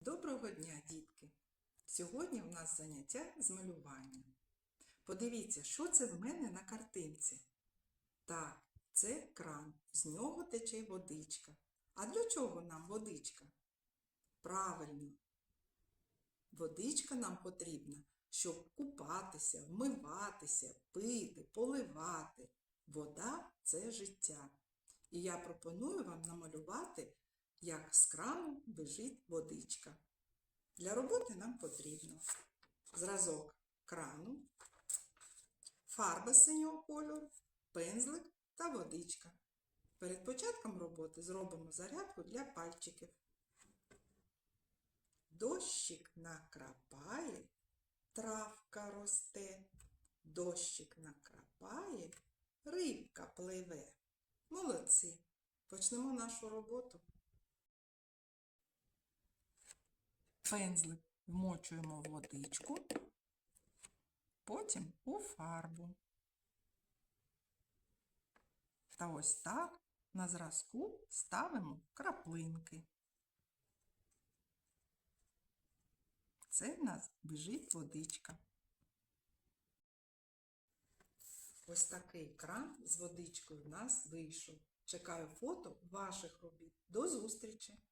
Доброго дня, дітки! Сьогодні у нас заняття з малювання. Подивіться, що це в мене на картинці. Так, це кран, з нього тече водичка. А для чого нам водичка? Правильно, водичка нам потрібна, щоб купатися, вмиватися, пити, поливати. Вода це життя. І я пропоную вам намалювати як з крану біжить водичка. Для роботи нам потрібно зразок крану, фарба синього кольору, пензлик та водичка. Перед початком роботи зробимо зарядку для пальчиків. Дощик накрапає, травка росте, дощик накрапає, рибка пливе. Молодці! Почнемо нашу роботу. Пензлик вмочуємо в водичку, потім у фарбу. Та ось так на зразку ставимо краплинки. Це в нас біжить водичка. Ось такий кран з водичкою в нас вийшов. Чекаю фото ваших робіт. До зустрічі!